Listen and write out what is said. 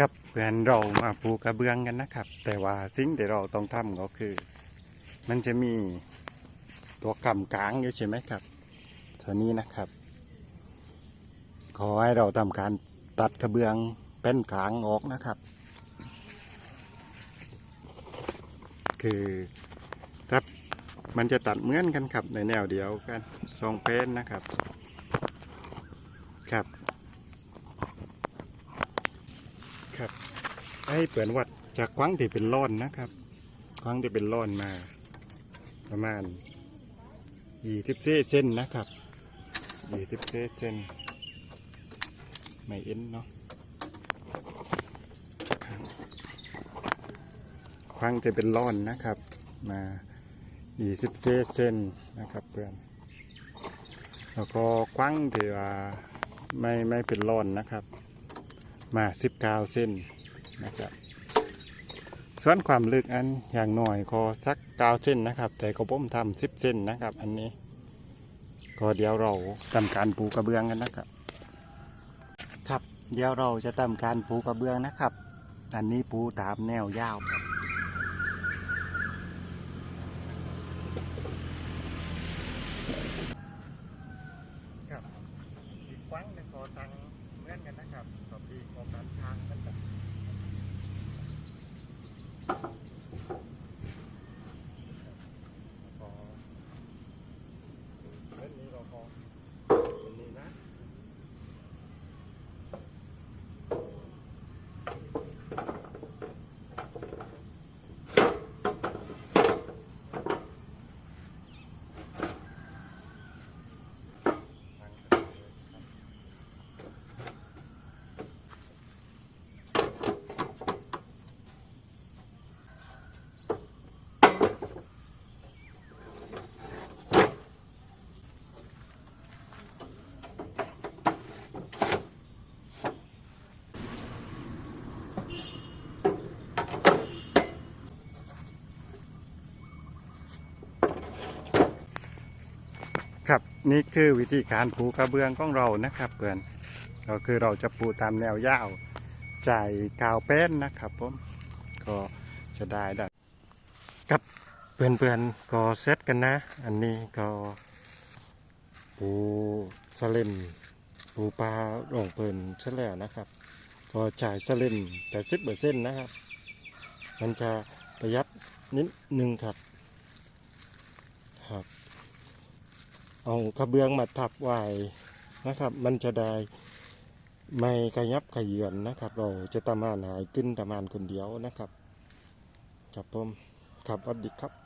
กับเพื่อนเรามาปูกระเบื้องกันนะครับ แต่ว่าสิ่งที่เราต้องทำก็คือ มันจะมีตัวกำกลางอยู่ใช่ไหมครับตัวนี้นะครับ ขอให้เราทำการตัดกระเบื้องเป็นกลางออกนะครับ คือถ้ามันจะตัดเหมือนกันครับในแนวเดียวกันทรงเป็นนะครับ ครับ ครับให้เปิดวัดจากควังที่เป็นร่อนนะครับควังที่เป็นร่อนมา ประมาณยี่สิบเซนนะครับยี่สิบเซนไม่เอ็นเนาะควังที่เป็นร่อนนะครับ มายี่สิบเซนนะครับเพื่อน แล้วก็ควังที่ว่าไม่ไม่เป็นร่อนนะครับ มาสิบเก้าเส้นนะครับ ส่วนความลึกอันอย่างหน่อยก็สักเก้าเส้นนะครับ แต่ก็ผมทำสิบเส้นนะครับ อันนี้ ก็เดี๋ยวเราทำการปูกระเบื้องกันนะครับ ครับ เดี๋ยวเราจะทำการปูกระเบื้องนะครับ อันนี้ปูตามแนวยาวครับอีกครั้งหนึงก็ตังเหมือนกันนะครับ ต่อปีก็การทางนั่นแหละเล่นนี้เราพอเป็นนี้นะตั้งกันเลยครับ ครับ นี่คือวิธีการปูกระเบื้องของเรานะครับเพื่อนก็คือเราจะปูตามแนวยาวจ่ายกาวแป้นนะครับผมก็จะได้ได้ครับเพื่อนๆก็เซตกันนะ อันนี้ก็ปูสลิมปูปลาโรงเปินเสร็จแล้วนะครับ ก็จ่ายสลิมแต่สิบเปอร์เซ็นต์นะครับ มันจะประหยัดนิดนึงครับ เอากระเบื้องมาทับไว้นะครับ มันจะได้ไม่กระยับกระเยือนนะครับ เราจะตามานหายขึ้นตามานคนเดียวนะครับครับผมครับสวัสดีครับ